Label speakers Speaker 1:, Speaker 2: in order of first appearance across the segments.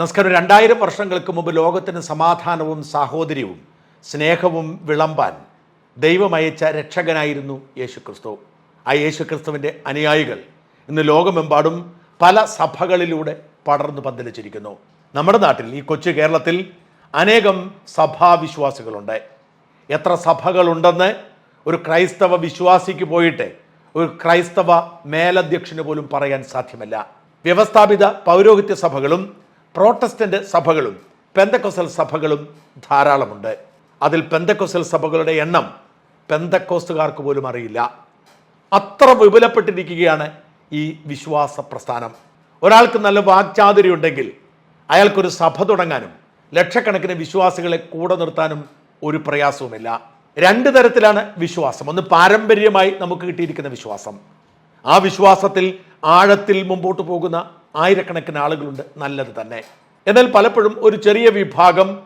Speaker 1: നമസ്കാരം. രണ്ടായിരം വർഷങ്ങൾക്ക് മുമ്പ് ലോകത്തിന് സമാധാനവും സാഹോദര്യവും സ്നേഹവും വിളമ്പാൻ ദൈവമയച്ച രക്ഷകനായിരുന്നു യേശുക്രിസ്തു. ആ യേശുക്രിസ്തുവിന്റെ അനുയായികൾ ഇന്ന് ലോകമെമ്പാടും പല സഭകളിലൂടെ പടർന്നു പന്തലിച്ചിരിക്കുന്നു. നമ്മുടെ നാട്ടിൽ ഈ കൊച്ചു കേരളത്തിൽ അനേകം സഭാവിശ്വാസികളുണ്ട്. എത്ര സഭകളുണ്ടെന്ന് ഒരു ക്രൈസ്തവ വിശ്വാസിക്ക് പോയിട്ട് ഒരു ക്രൈസ്തവ മേലധ്യക്ഷന് പോലും പറയാൻ സാധ്യമല്ല. വ്യവസ്ഥാപിത പൗരോഹിത്യ സഭകളും പ്രോട്ടസ്റ്റന്റ് സഭകളും പെന്തക്കൊസൽ സഭകളും ധാരാളമുണ്ട്. അതിൽ പെന്തക്കൊസൽ സഭകളുടെ എണ്ണം പെന്തക്കോസ്തുകാർക്ക് പോലും അറിയില്ല. അത്ര വിപുലപ്പെട്ടിരിക്കുകയാണ് ഈ വിശ്വാസ പ്രസ്ഥാനം. ഒരാൾക്ക് നല്ല വാക്ചാതുര്യം ഉണ്ടെങ്കിൽ അയാൾക്കൊരു സഭ തുടങ്ങാനും ലക്ഷക്കണക്കിന് വിശ്വാസികളെ കൂടെ നിർത്താനും ഒരു പ്രയാസവുമില്ല. രണ്ട് തരത്തിലാണ് വിശ്വാസം. ഒന്ന് പാരമ്പര്യമായി നമുക്ക് കിട്ടിയിരിക്കുന്ന വിശ്വാസം. ആ വിശ്വാസത്തിൽ ആഴത്തിൽ മുമ്പോട്ട് പോകുന്ന ആയിരക്കണക്കിന് ആളുകളുണ്ട്. നല്ലത് തന്നെ. എന്നാൽ പലപ്പോഴും ഒരു ചെറിയ വിഭാഗം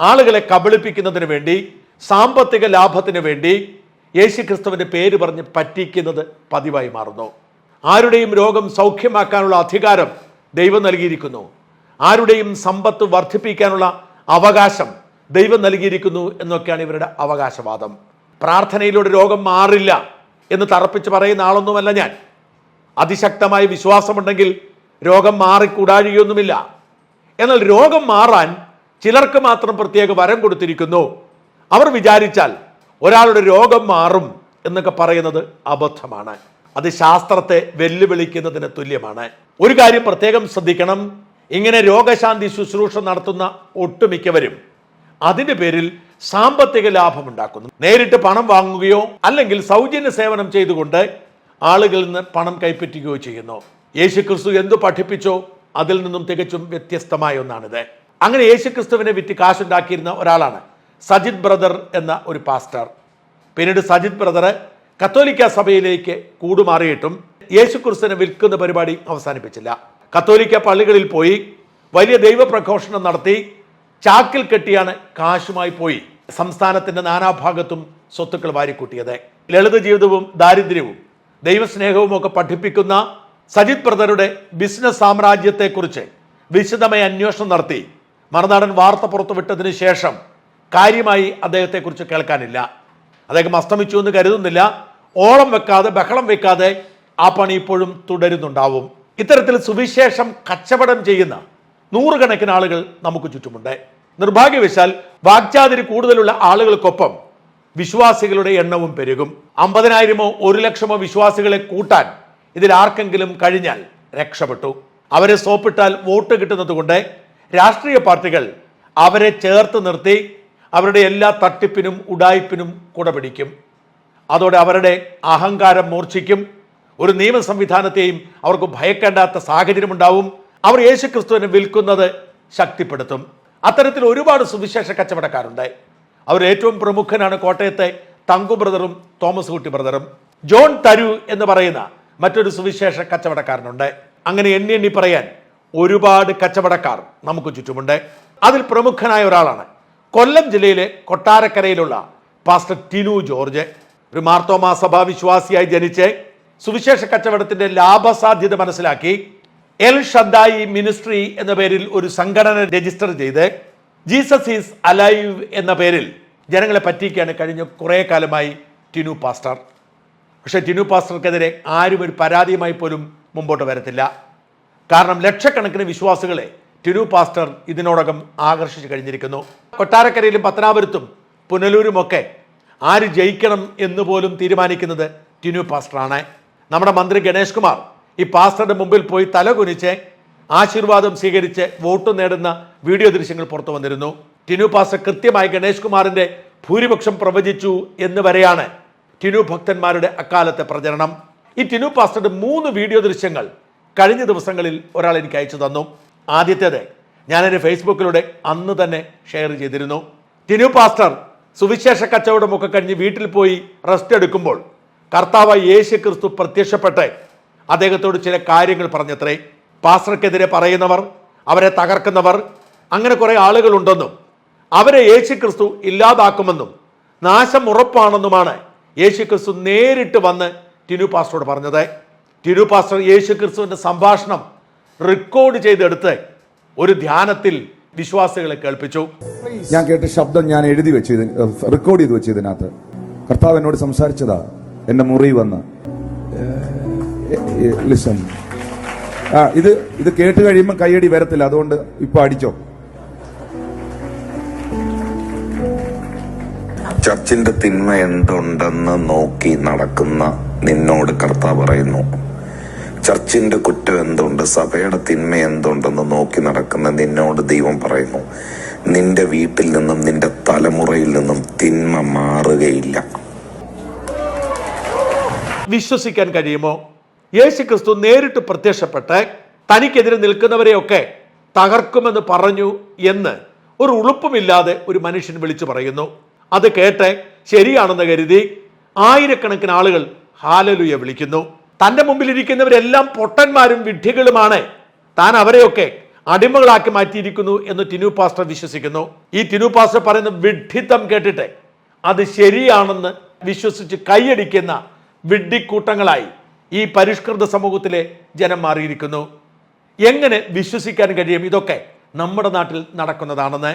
Speaker 1: ആളുകളെ കബളിപ്പിക്കുന്നതിന് വേണ്ടി സാമ്പത്തിക ലാഭത്തിന് വേണ്ടി യേശുക്രിസ്തുവിന്റെ പേര് പറഞ്ഞ് പറ്റിക്കുന്നത് പതിവായി മാറുന്നു. ആരുടെയും രോഗം സൗഖ്യമാക്കാനുള്ള അധികാരം ദൈവം നൽകിയിരിക്കുന്നു. ആരുടെയും സമ്പത്ത് വർദ്ധിപ്പിക്കാനുള്ള അവകാശം ദൈവം നൽകിയിരിക്കുന്നു എന്നൊക്കെയാണ് ഇവരുടെ അവകാശവാദം. പ്രാർത്ഥനയിലൂടെ രോഗം മാറില്ല എന്ന് തറപ്പിച്ച് പറയുന്ന ആളൊന്നുമല്ല ഞാൻ. അതിശക്തമായ വിശ്വാസമുണ്ടെങ്കിൽ രോഗം മാറിക്കൂടാഴിയൊന്നുമില്ല എന്നാൽ രോഗം മാറാൻ ചിലർക്ക് മാത്രം പ്രത്യേക വരം കൊടുത്തിരിക്കുന്നു. അവർ വിചാരിച്ചാൽ ഒരാളുടെ രോഗം മാറും എന്നൊക്കെ പറയുന്നത് അബദ്ധമാണ്. അത് ശാസ്ത്രത്തെ വെല്ലുവിളിക്കുന്നതിന് തുല്യമാണ്. ഒരു കാര്യം പ്രത്യേകം ശ്രദ്ധിക്കണം. ഇങ്ങനെ രോഗശാന്തി ശുശ്രൂഷ നടത്തുന്ന ഒട്ടുമിക്കവരും അതിന്റെ പേരിൽ സാമ്പത്തിക ലാഭം ഉണ്ടാക്കുന്നു നേരിട്ട് പണം വാങ്ങുകയോ അല്ലെങ്കിൽ സൗജന്യ സേവനം ചെയ്തുകൊണ്ട് ആളുകളിൽ നിന്ന് പണം കൈപ്പറ്റുകയോ ചെയ്യുന്നു. യേശുക്രിസ്തു എന്തു പഠിപ്പിച്ചോ അതിൽ നിന്നും തികച്ചും വ്യത്യസ്തമായ ഒന്നാണിത്. അങ്ങനെ യേശുക്രിസ്തുവിനെ വിറ്റ് കാശുണ്ടാക്കിയിരുന്ന ഒരാളാണ് സജിത് ബ്രദർ എന്ന ഒരു പാസ്റ്റർ. പിന്നീട് സജിത് ബ്രദർ കത്തോലിക്ക സഭയിലേക്ക് കൂടുമാറിയിട്ടും യേശുക്രിസ്തുവിനെ വിൽക്കുന്ന പരിപാടി അവസാനിപ്പിച്ചില്ല. കത്തോലിക്ക പള്ളികളിൽ പോയി വലിയ ദൈവപ്രഘോഷണം നടത്തി ചാക്കിൽ കെട്ടിയാണ് കാശുമായി പോയി സംസ്ഥാനത്തിന്റെ നാനാഭാഗത്തും സ്വത്തുക്കൾ വാരിക്കൂട്ടിയത്. ലളിത ജീവിതവും ദാരിദ്ര്യവും ദൈവസ്നേഹവും ഒക്കെ പഠിപ്പിക്കുന്ന സജിത് ബ്രദറുടെ ബിസിനസ് സാമ്രാജ്യത്തെക്കുറിച്ച് വിശദമായ അന്വേഷണം നടത്തി. മറുനാടൻ വാർത്ത പുറത്തുവിട്ടതിന് ശേഷം കാര്യമായി അദ്ദേഹത്തെക്കുറിച്ച് കേൾക്കാനില്ല. അദ്ദേഹം അസ്തമിച്ചു എന്ന് കരുതുന്നില്ല. ഓളം വെക്കാതെ ബഹളം വെക്കാതെ ആ പണി ഇപ്പോഴും തുടരുന്നുണ്ടാവും. ഇത്തരത്തിൽ സുവിശേഷം കച്ചവടം ചെയ്യുന്ന നൂറുകണക്കിന് ആളുകൾ നമുക്ക് ചുറ്റുമുണ്ട്. നിർഭാഗ്യവശാൽ വാക്ചാതിരി കൂടുതലുള്ള ആളുകൾക്കൊപ്പം വിശ്വാസികളുടെ എണ്ണവും പെരുകും. അമ്പതിനായിരമോ ഒരു ലക്ഷമോ വിശ്വാസികളെ കൂട്ടാൻ ഇതിൽ ആർക്കെങ്കിലും കഴിഞ്ഞാൽ രക്ഷപ്പെട്ടു. അവരെ സോപ്പിട്ടാൽ വോട്ട് കിട്ടുന്നത് കൊണ്ട് രാഷ്ട്രീയ പാർട്ടികൾ അവരെ ചേർത്ത് നിർത്തി അവരുടെ എല്ലാ തട്ടിപ്പിനും ഉടായ്പിനും കുടപിടിക്കും അതോടെ അവരുടെ അഹങ്കാരം മൂർച്ഛിക്കും. ഒരു നിയമ സംവിധാനത്തെയും അവർക്ക് ഭയക്കേണ്ടാത്ത സാഹചര്യമുണ്ടാവും. അവർ യേശുക്രിസ്തുവിനെ വിൽക്കുന്നത് ശക്തിപ്പെടുത്തും. അത്തരത്തിൽ ഒരുപാട് സുവിശേഷ കച്ചവടക്കാരുണ്ട്. അവർ ഏറ്റവും പ്രമുഖനാണ് കോട്ടയത്തെ തങ്കു ബ്രദറും തോമസ് കുട്ടി ബ്രദറും. ജോൺ തരു എന്ന് പറയുന്ന മറ്റൊരു സുവിശേഷ കച്ചവടക്കാരനുണ്ട്. അങ്ങനെ എണ്ണി എണ്ണി പറയാൻ ഒരുപാട് കച്ചവടക്കാർ നമുക്ക് ചുറ്റുമുണ്ട്. അതിൽ പ്രമുഖനായ ഒരാളാണ്. കൊല്ലം ജില്ലയിലെ കൊട്ടാരക്കരയിലുള്ള പാസ്റ്റർ ടിനു ജോർജ്. ഒരു മാർത്തോമാ സഭാ വിശ്വാസിയായി ജനിച്ച് സുവിശേഷ കച്ചവടത്തിന്റെ ലാഭസാധ്യത മനസ്സിലാക്കി എൽ ഷദ്ദായി മിനിസ്ട്രി എന്ന പേരിൽ ഒരു സംഘടന രജിസ്റ്റർ ചെയ്ത് ജീസസ് ഈസ് അലൈവ് എന്ന പേരിൽ ജനങ്ങളെ പറ്റിക്കാണ് കഴിഞ്ഞ കുറേ കാലമായി ടിനു പാസ്റ്റർ. പക്ഷേ ടിനു പാസ്റ്റർക്കെതിരെ ആരും ഒരു പരാതിയുമായി പോലും മുമ്പോട്ട് വരത്തില്ല. കാരണം ലക്ഷക്കണക്കിന് വിശ്വാസികളെ ടിനു പാസ്റ്റർ ഇതിനോടകം ആകർഷിച്ചു കഴിഞ്ഞിരിക്കുന്നു. കൊട്ടാരക്കരയിലും പത്തനാപുരത്തും പുനലൂരുമൊക്കെ ആര് ജയിക്കണം എന്ന് പോലും തീരുമാനിക്കുന്നത് ടിനു പാസ്റ്ററാണ്. നമ്മുടെ മന്ത്രി ഗണേഷ് കുമാർ ഈ പാസ്റ്ററുടെ മുമ്പിൽ പോയി തല കുനിച്ച് ആശീർവാദം സ്വീകരിച്ച് വോട്ട് നേടുന്ന വീഡിയോ ദൃശ്യങ്ങൾ പുറത്തു വന്നിരുന്നു. ടിനു പാസ്റ്റർ കൃത്യമായി ഗണേഷ് കുമാറിന്റെ ഭൂരിപക്ഷം പ്രവചിച്ചു എന്ന് വരെയാണ് ടിനു ഭക്തന്മാരുടെ അക്കാലത്തെ പ്രചരണം. ഈ ടിനു പാസ്റ്ററുടെ മൂന്ന് വീഡിയോ ദൃശ്യങ്ങൾ കഴിഞ്ഞ ദിവസങ്ങളിൽ ഒരാൾ എനിക്ക് അയച്ചു തന്നു. ആദ്യത്തേത് ഞാൻ എന്റെ ഫേസ്ബുക്കിലൂടെ അന്ന് തന്നെ ഷെയർ ചെയ്തിരുന്നു. ടിനു പാസ്റ്റർ സുവിശേഷ കച്ചവടമൊക്കെ കഴിഞ്ഞ് വീട്ടിൽ പോയി റെസ്റ്റ് എടുക്കുമ്പോൾ കർത്താവ് യേശു ക്രിസ്തു പ്രത്യക്ഷപ്പെട്ട് അദ്ദേഹത്തോട് ചില കാര്യങ്ങൾ പറഞ്ഞത്രേ. പാസ്റ്റർക്കെതിരെ പറയുന്നവർ അവരെ തകർക്കുന്നവർ അങ്ങനെ കുറേ ആളുകളുണ്ടെന്നും അവരെ യേശു ക്രിസ്തു ഇല്ലാതാക്കുമെന്നും നാശം ഉറപ്പാണെന്നുമാണ് യേശു ക്രിസ്തു നേരിട്ട് വന്ന് ടിനു പാസ്റ്ററോട് പറഞ്ഞത് ടിനു പാസ്റ്റർ യേശു ക്രിസ്തുവിന്റെ സംഭാഷണം റെക്കോർഡ് ചെയ്തെടുത്ത് ഒരു ധ്യാനത്തിൽ വിശ്വാസികളെ കേൾപ്പിച്ചു.
Speaker 2: ഞാൻ കേട്ട ശബ്ദം ഞാൻ എഴുതി വെച്ചു റെക്കോർഡ് ചെയ്ത് വെച്ചു ഇതിനകത്ത് കർത്താവ് എന്നോട് സംസാരിച്ചതാ എന്റെ മുറി വന്ന്. ഇത് ഇത് കേട്ട് കഴിയുമ്പോൾ കൈയടി വരത്തില്ല അതുകൊണ്ട് ഇപ്പൊ അടിച്ചോ.
Speaker 3: ചർച്ചിന്റെ തിന്മ എന്തുണ്ടെന്ന് നോക്കി നടക്കുന്ന നിന്നോട് കർത്താവ് പറയുന്നു. ചർച്ചിന്റെ കുറ്റം എന്തുണ്ട്? സഭയുടെ തിന്മ എന്തുണ്ടെന്ന് നോക്കി നടക്കുന്ന നിന്നോട് ദൈവം പറയുന്നു. നിന്റെ വീട്ടിൽ നിന്നും നിന്റെ തലമുറയിൽ നിന്നും തിന്മ മാറുകയില്ല.
Speaker 1: വിശ്വസിക്കാൻ കഴിയുമോ? യേശു ക്രിസ്തു നേരിട്ട് പ്രത്യക്ഷപ്പെട്ട് തനിക്കെതിരെ നിൽക്കുന്നവരെയൊക്കെ തകർക്കുമെന്ന് പറഞ്ഞു എന്ന് ഒരു ഉളുപ്പുമില്ലാതെ ഒരു മനുഷ്യൻ വിളിച്ചു പറയുന്നു. അത് കേട്ട് ശരിയാണെന്ന് കരുതി ആയിരക്കണക്കിന് ആളുകൾ ഹാലലുയ വിളിക്കുന്നു. തന്റെ മുമ്പിലിരിക്കുന്നവരെല്ലാം പൊട്ടന്മാരും വിഡ്ഢികളുമാണ്. താൻ അവരെയൊക്കെ അടിമകളാക്കി മാറ്റിയിരിക്കുന്നു എന്ന് ടിനു പാസ്റ്റർ വിശ്വസിക്കുന്നു. ഈ ടിനു പാസ്റ്റർ പറയുന്ന വിഡ്ഢിത്തം കേട്ടിട്ട് അത് ശരിയാണെന്ന് വിശ്വസിച്ച് കൈയടിക്കുന്ന വിഡ്ഢിക്കൂട്ടങ്ങളായി ഈ പരിഷ്കൃത സമൂഹത്തിലെ ജനം മാറിയിരിക്കുന്നു. എങ്ങനെ വിശ്വസിക്കാൻ കഴിയും? ഇതൊക്കെ നമ്മുടെ നാട്ടിൽ നടക്കുന്നതാണെന്ന്.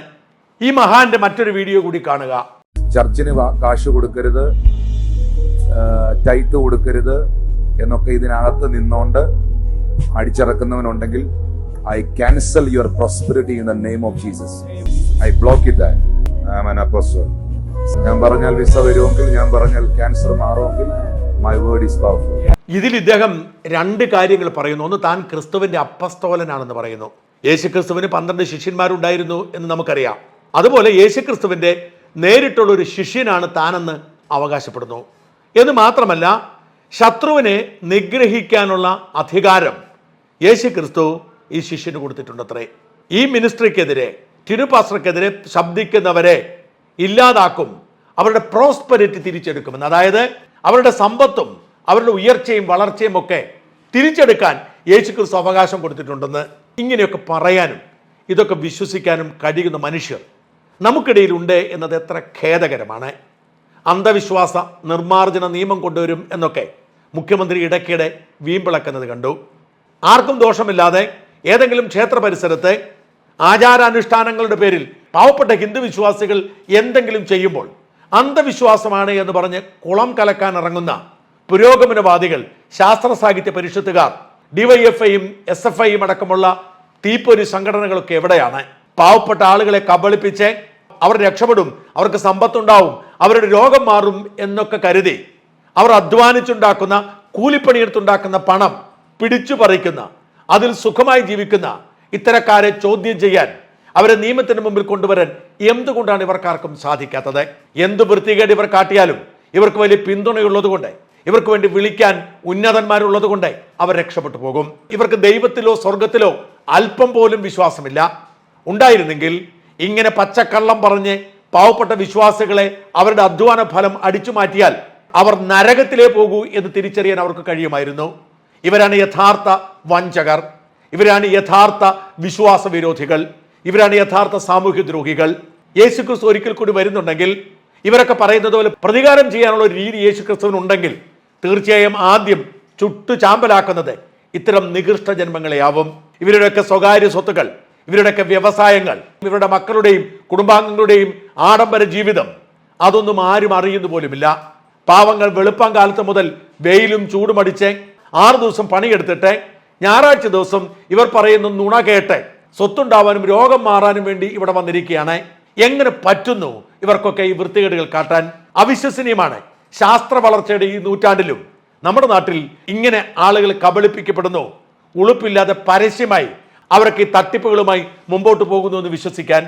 Speaker 1: ഈ മഹാന്റെ മറ്റൊരു വീഡിയോ കൂടി കാണുക.
Speaker 2: ചർച്ചിന് കാശ് കൊടുക്കരുത് ടൈറ്റ് കൊടുക്കരുത് എന്നൊക്കെ ഇതിനകത്ത് നിന്നോണ്ട് അടിച്ചിറക്കുന്നവനുണ്ടെങ്കിൽ I cancel your prosperity in the name of Jesus. I block it apostle. ഞാൻ പറഞ്ഞാൽ വിസ വരുമെങ്കിൽ ഞാൻ പറഞ്ഞാൽ ക്യാൻസർ മാറുമെങ്കിൽ മൈ വേർഡ് ഈസ് പവർഫുൾ
Speaker 1: ഇതിൽ ഇദ്ദേഹം രണ്ട് കാര്യങ്ങൾ പറയുന്നു. ഒന്ന് താൻ ക്രിസ്തുവിന്റെ അപ്പസ്തോലനാണെന്ന് പറയുന്നു. യേശുക്രിസ്തുവിന് പന്ത്രണ്ട് ശിഷ്യന്മാരുണ്ടായിരുന്നു എന്ന് നമുക്കറിയാം. അതുപോലെ യേശു ക്രിസ്തുവിന്റെ നേരിട്ടുള്ള ഒരു ശിഷ്യനാണ് താനെന്ന് അവകാശപ്പെടുന്നു. എന്ന് മാത്രമല്ല ശത്രുവിനെ നിഗ്രഹിക്കാനുള്ള അധികാരം യേശു ക്രിസ്തു ഈ ശിഷ്യന് കൊടുത്തിട്ടുണ്ടത്രേ. ഈ മിനിസ്ട്രിക്കെതിരെ തിരുപാസ്ത്രക്കെതിരെ ശബ്ദിക്കുന്നവരെ ഇല്ലാതാക്കും അവരുടെ പ്രോസ്പെരിറ്റി തിരിച്ചെടുക്കുമെന്ന്. അതായത് അവരുടെ സമ്പത്തും അവരുടെ ഉയർച്ചയും വളർച്ചയും ഒക്കെ തിരിച്ചെടുക്കാൻ യേശു ക്രിസ്തു അവകാശം കൊടുത്തിട്ടുണ്ടെന്ന് ഇങ്ങനെയൊക്കെ പറയാനും ഇതൊക്കെ വിശ്വസിക്കാനും കഴിയുന്ന മനുഷ്യർ നമുക്കിടയിലുണ്ട് എന്നത് എത്ര ഖേദകരമാണ്. അന്ധവിശ്വാസ നിർമ്മാർജന നിയമം കൊണ്ടുവരും എന്നൊക്കെ മുഖ്യമന്ത്രി ഇടയ്ക്കിടെ വീമ്പിളക്കുന്നത് കണ്ടു. ആർക്കും ദോഷമില്ലാതെ ഏതെങ്കിലും ക്ഷേത്ര പരിസരത്ത് ആചാരാനുഷ്ഠാനങ്ങളുടെ പേരിൽ പാവപ്പെട്ട ഹിന്ദു വിശ്വാസികൾ എന്തെങ്കിലും ചെയ്യുമ്പോൾ അന്ധവിശ്വാസമാണ് എന്ന് പറഞ്ഞ് കുളം കലക്കാൻ ഇറങ്ങുന്ന പുരോഗമനവാദികൾ ശാസ്ത്ര സാഹിത്യ പരിഷത്തുകാർ ഡിവൈഎഫ്ഐയും എസ് എഫ് ഐയും അടക്കമുള്ള തീപ്പൊരി സംഘടനകളൊക്കെ എവിടെയാണ്? പാവപ്പെട്ട ആളുകളെ കബളിപ്പിച്ച് അവർ രക്ഷപ്പെടും അവർക്ക് സമ്പത്തുണ്ടാവും അവരുടെ രോഗം മാറും എന്നൊക്കെ കരുതി അവർ അധ്വാനിച്ചുണ്ടാക്കുന്ന കൂലിപ്പണിയെടുത്തുണ്ടാക്കുന്ന പണം പിടിച്ചു പറിക്കുന്ന അതിൽ സുഖമായി ജീവിക്കുന്ന ഇത്തരക്കാരെ ചോദ്യം ചെയ്യാൻ അവരെ നിയമത്തിന് മുമ്പിൽ കൊണ്ടുവരാൻ എന്തുകൊണ്ടാണ് ഇവർക്കാർക്കും സാധിക്കാത്തത്? എന്ത് വൃത്തികേട് ഇവർ കാട്ടിയാലും ഇവർക്ക് വലിയ പിന്തുണയുള്ളത് കൊണ്ട് ഇവർക്ക് വേണ്ടി വിളിക്കാൻ ഉന്നതന്മാരുള്ളത് കൊണ്ട് അവർ രക്ഷപ്പെട്ടു പോകും. ഇവർക്ക് ദൈവത്തിലോ സ്വർഗത്തിലോ അല്പം പോലും വിശ്വാസമില്ല. ഉണ്ടായിരുന്നെങ്കിൽ ഇങ്ങനെ പച്ചക്കള്ളം പറഞ്ഞ് പാവപ്പെട്ട വിശ്വാസികളെ അവരുടെ അധ്വാന ഫലം അടിച്ചു മാറ്റിയാൽ അവർ നരകത്തിലേ പോകൂ എന്ന് തിരിച്ചറിയാൻ അവർക്ക് കഴിയുമായിരുന്നു. ഇവരാണ് യഥാർത്ഥ വഞ്ചകർ. ഇവരാണ് യഥാർത്ഥ വിശ്വാസ വിരോധികൾ ഇവരാണ് യഥാർത്ഥ സാമൂഹ്യ ദ്രോഹികൾ യേശുക്രിസ്തു ഒരിക്കൽ കൂടി വരുന്നുണ്ടെങ്കിൽ ഇവരൊക്കെ പറയുന്നത് പോലെ പ്രതികാരം ചെയ്യാനുള്ള ഒരു രീതി യേശുക്രിസ്തുവിന് ഉണ്ടെങ്കിൽ തീർച്ചയായും ആദ്യം ചുട്ടു ചാമ്പലാക്കുന്നത് ഇത്തരം നികൃഷ്ട ജന്മങ്ങളെയാവും. ഇവരുടെയൊക്കെ സ്വകാര്യ സ്വത്തുക്കൾ ഇവരുടെയൊക്കെ വ്യവസായങ്ങൾ ഇവരുടെ മക്കളുടെയും കുടുംബാംഗങ്ങളുടെയും ആഡംബര ജീവിതം അതൊന്നും ആരും അറിയുന്നു പോലുമില്ല. പാവങ്ങൾ വെളുപ്പം കാലത്ത് മുതൽ വെയിലും ചൂടുമടിച്ച് ആറു ദിവസം പണിയെടുത്തിട്ട് ഞായറാഴ്ച ദിവസം ഇവർ പറയുന്ന നുണ കേട്ട് സ്വത്തുണ്ടാവാനും രോഗം മാറാനും വേണ്ടി ഇവിടെ വന്നിരിക്കുകയാണ്. എങ്ങനെ പറ്റുന്നു ഇവർക്കൊക്കെ ഈ വൃത്തികേടുകൾ കാട്ടാൻ? അവിശ്വസനീയമാണ്. ശാസ്ത്ര വളർച്ചയുടെ ഈ നൂറ്റാണ്ടിലും നമ്മുടെ നാട്ടിൽ ഇങ്ങനെ ആളുകൾ കബളിപ്പിക്കപ്പെടുന്നു. ഉളുപ്പില്ലാതെ പരസ്യമായി അവരൊക്കെ ഈ തട്ടിപ്പുകളുമായി മുമ്പോട്ട് പോകുന്നു എന്ന് വിശ്വസിക്കാൻ